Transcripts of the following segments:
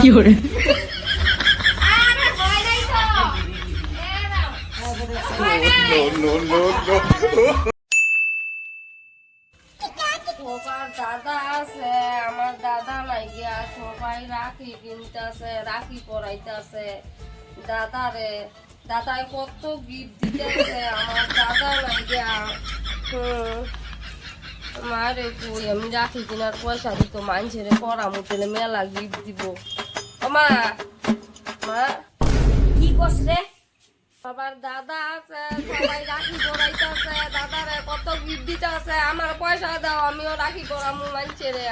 有人，আরে ভয় নাই তো এ নাও ভয় নাই সবার দাদা আছে আমার দাদা নাই গিয়া সবাই রাখি কিনতেছে রাখি পরাইতেছে। দাদারে দাদায় কত গিফট দিতেছে আমার দাদা নাই গিয়া হুম। মারে কই আমি রাখি কিনার পয়সা দিত মানুষের মুটেলে মেলা গিফট দিব। মা। মা কি করছ? সবার দাদা আছে সবাই রাখি পরাইতেছে দাদারে কত গিফট দিতেছে আমার পয়সা দাও আমিও রাখি পরামু মানছেরে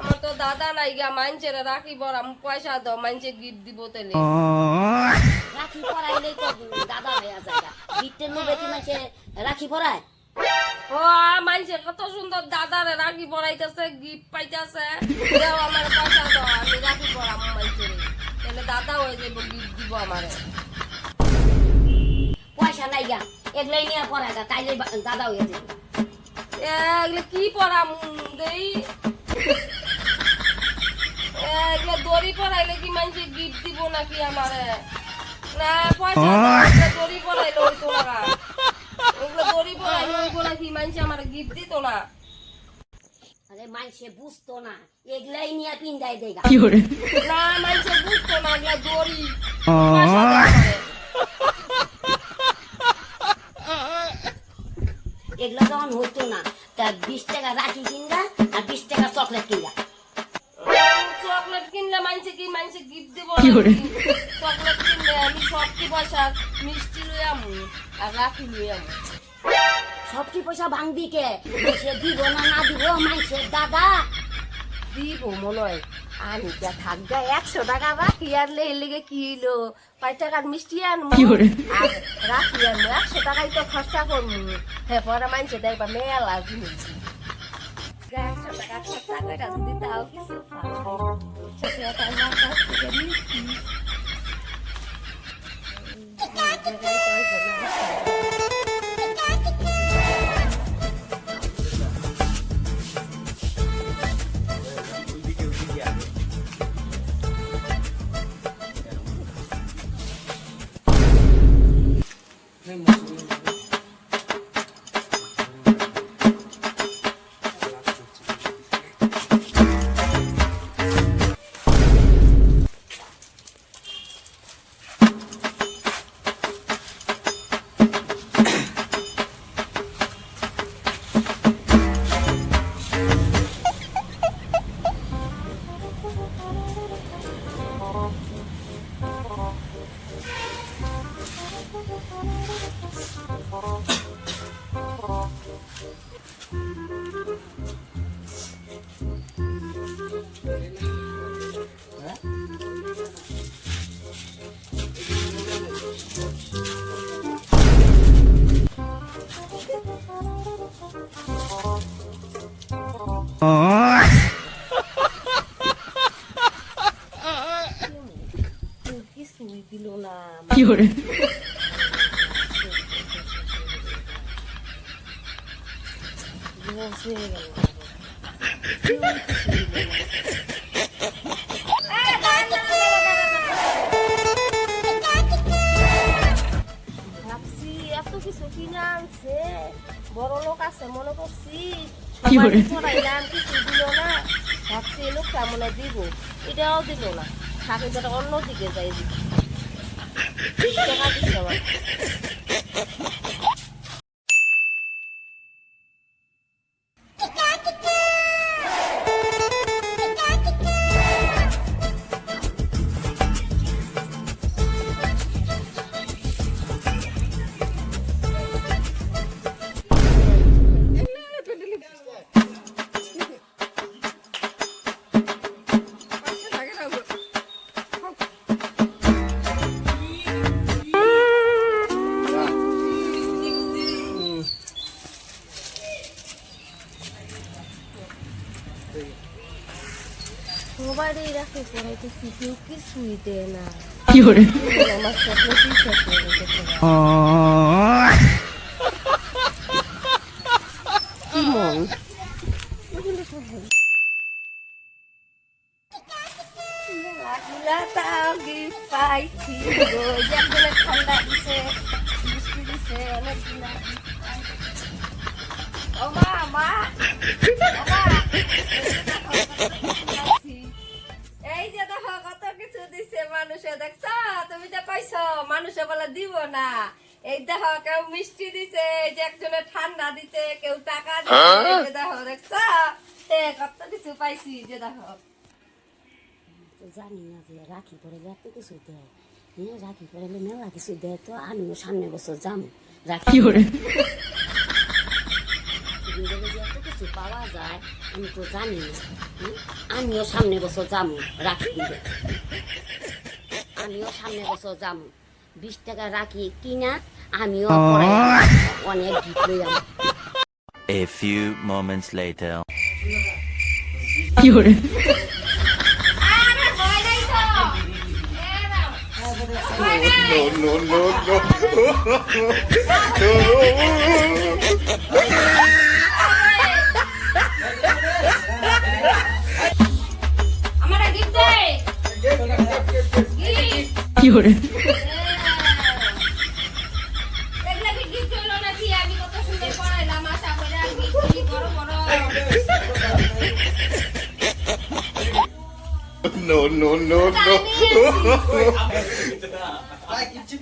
আমার তো দাদা নাই গা মানছেরে রাখি পরামু পয়সা দাও মানছে গিফট দিব তেলে। রাখি পরাইলেই তো দাদা হয়ে যায় গিট্টের নেবে কি মাসে রাখি পরায় ও মানছে কত সুন্দর দাদারে রাখি পরাইতেছে গিফট পাইতেছে। দাও আমার পয়সা দাও আমি রাখি পরামু মানছেরে তাহলে দাদা হয়ে যাব দিব আমারে। পয়সা নাই গা এগুলাই নিয়ে পরায় গা তাইলে দাদা হয়ে যাবে এগুলো কি পরামু দেই? এগুলো দড়ি পরাইলে কি মানছে গিফট দিব নাকি আমারে? না পয়সা দড়ি পরাইলে হইতো না এগুলো দড়ি পরাইলে হইতো নাকি মানছে আমার গিফট দিত না? মাইসে বুঝতো না। এগুলাই নিয়ে পিন্দাই দেয় গা 有人，না মানছে বুঝতো না এগুলো দড়ি। এগুলো যখন হতো না তা বিশ টাকা রাখি কিনগা আর বিশ টাকা চকলেট কিনগা চকলেট কিনলে মানছে কি? মানছে গিফট দিব কি? চকলেট কিনলে আমি সবটি পয়সা মিষ্টি লই আমু আর রাখি লই আমু সব কি পয়সা ভাঙবি কে? সে দিব না না দিব মাইসের দাদা? দিব মনে হয় আমি যা থাকবে একশো টাকা রাখি আর লে লেগে কি হইল? পাঁচ টাকার মিষ্টি আনব। কি করে? আর রাখি আনব একশো টাকাই তো খরচা করব। হ্যাঁ পরে মানছে দেখবা মেলা জিনিস একশো টাকা খরচা করে যদি তাও কিছু। কিছুই দিল কিছু দিল না। ভাবছি মনে হয় দিব? এটাও দিল না। থাকে যেটা অন্যদিকে যাই দিব টাকা দিচ্ছে আমার সবারই রাখে পড়াইতেছি কেউ কিছুই দেয় না 有人，আমার স্বপ্ন কি শেষ হয়ে গেছে কি মন পাইছি দিছে মিষ্টি দিছে অনেকগুলা gift না। এই দেখো কেউ মিষ্টি দিছে যে একজনে ঠান্ডা দিতে কেউ টাকা দিছে। দেখো দেখছ? এ কত কিছু পাইছি যে দেখো। জানি না যে রাখি পড়াইলে এত কিছু দেয়। হ্যাঁ রাখি পড়াইলে মেলা কিছু দেয় তো আমিও সামনে বছর যাম। রাখি যে এত কিছু পাওয়া যায় আমি তো জানি না। আমিও সামনে বছর যাম রাখি আমিও সামনে বছর যাম। বিশ টাকা রাখি কিনা আমিও অনেক গিফট লইলাম A few moments later. আরে ভয় নাই তো এ নাও। ভয় No, no, no, no. তাই নিয়েছি।